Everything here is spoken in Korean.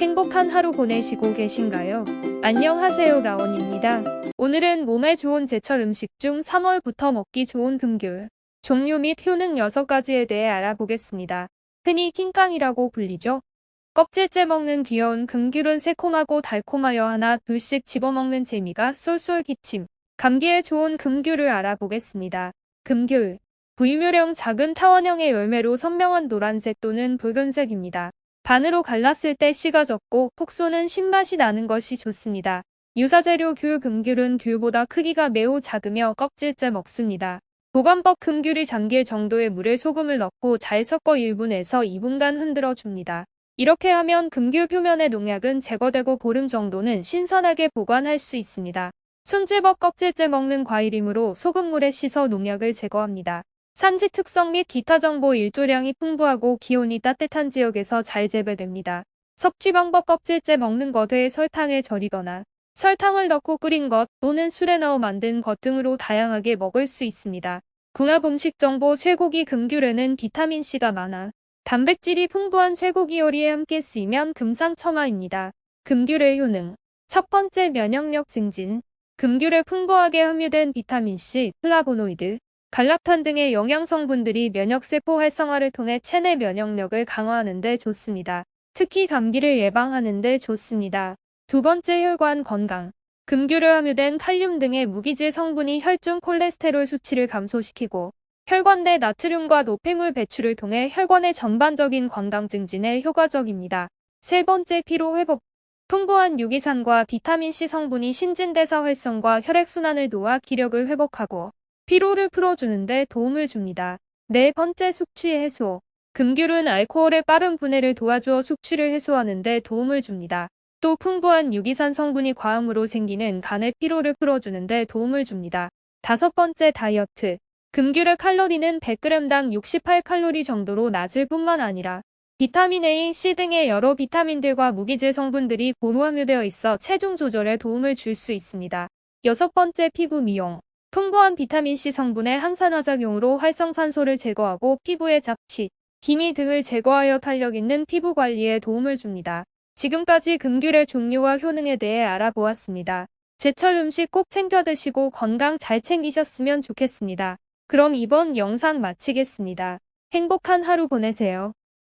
행복한 하루 보내시고 계신가요? 안녕하세요 라온입니다. 오늘은 몸에 좋은 제철 음식 중 3월부터 먹기 좋은 금귤, 종류 및 효능 6가지에 대해 알아보겠습니다. 흔히 킹깡이라고 불리죠. 껍질째 먹는 귀여운 금귤은 새콤하고 달콤하여 하나 둘씩 집어먹는 재미가 쏠쏠 기침. 감기에 좋은 금귤을 알아보겠습니다. 금귤. 부유묘령 작은 타원형의 열매로 선명한 노란색 또는 붉은색입니다. 반으로 갈랐을 때 씨가 적고 톡 쏘는 신맛이 나는 것이 좋습니다. 유사재료 귤 금귤은 귤보다 크기가 매우 작으며 껍질째 먹습니다. 보관법 금귤이 잠길 정도의 물에 소금을 넣고 잘 섞어 1분에서 2분간 흔들어 줍니다. 이렇게 하면 금귤 표면의 농약은 제거되고 보름 정도는 신선하게 보관할 수 있습니다. 손질법 껍질째 먹는 과일이므로 소금물에 씻어 농약을 제거합니다. 산지 특성 및 기타 정보 일조량이 풍부하고 기온이 따뜻한 지역에서 잘 재배됩니다. 섭취 방법 껍질째 먹는 것에 설탕에 절이거나 설탕을 넣고 끓인 것 또는 술에 넣어 만든 것 등으로 다양하게 먹을 수 있습니다. 궁합 음식 정보 쇠고기 금귤에는 비타민C가 많아 단백질이 풍부한 쇠고기 요리에 함께 쓰이면 금상첨화입니다. 금귤의 효능 첫 번째 면역력 증진 금귤에 풍부하게 함유된 비타민C, 플라보노이드, 갈락탄 등의 영양성분들이 면역세포 활성화를 통해 체내 면역력을 강화하는 데 좋습니다. 특히 감기를 예방하는 데 좋습니다. 두 번째 혈관 건강. 금귤에 함유된 칼륨 등의 무기질 성분이 혈중 콜레스테롤 수치를 감소시키고 혈관 내 나트륨과 노폐물 배출을 통해 혈관의 전반적인 건강 증진에 효과적입니다. 세 번째 피로 회복. 풍부한 유기산과 비타민C 성분이 신진대사 활성과 혈액순환을 도와 기력을 회복하고 피로를 풀어주는데 도움을 줍니다. 네 번째 숙취 해소. 금귤은 알코올의 빠른 분해를 도와주어 숙취를 해소하는 데 도움을 줍니다. 또 풍부한 유기산 성분이 과음으로 생기는 간의 피로를 풀어주는 데 도움을 줍니다. 다섯 번째 다이어트. 금귤의 칼로리는 100g당 68칼로리 정도로 낮을 뿐만 아니라 비타민 A, C 등의 여러 비타민들과 무기질 성분들이 고루 함유되어 있어 체중 조절에 도움을 줄 수 있습니다. 여섯 번째 피부 미용. 풍부한 비타민C 성분의 항산화작용으로 활성산소를 제거하고 피부의 잡티, 기미 등을 제거하여 탄력 있는 피부 관리에 도움을 줍니다. 지금까지 금귤의 종류와 효능에 대해 알아보았습니다. 제철 음식 꼭 챙겨 드시고 건강 잘 챙기셨으면 좋겠습니다. 그럼 이번 영상 마치겠습니다. 행복한 하루 보내세요.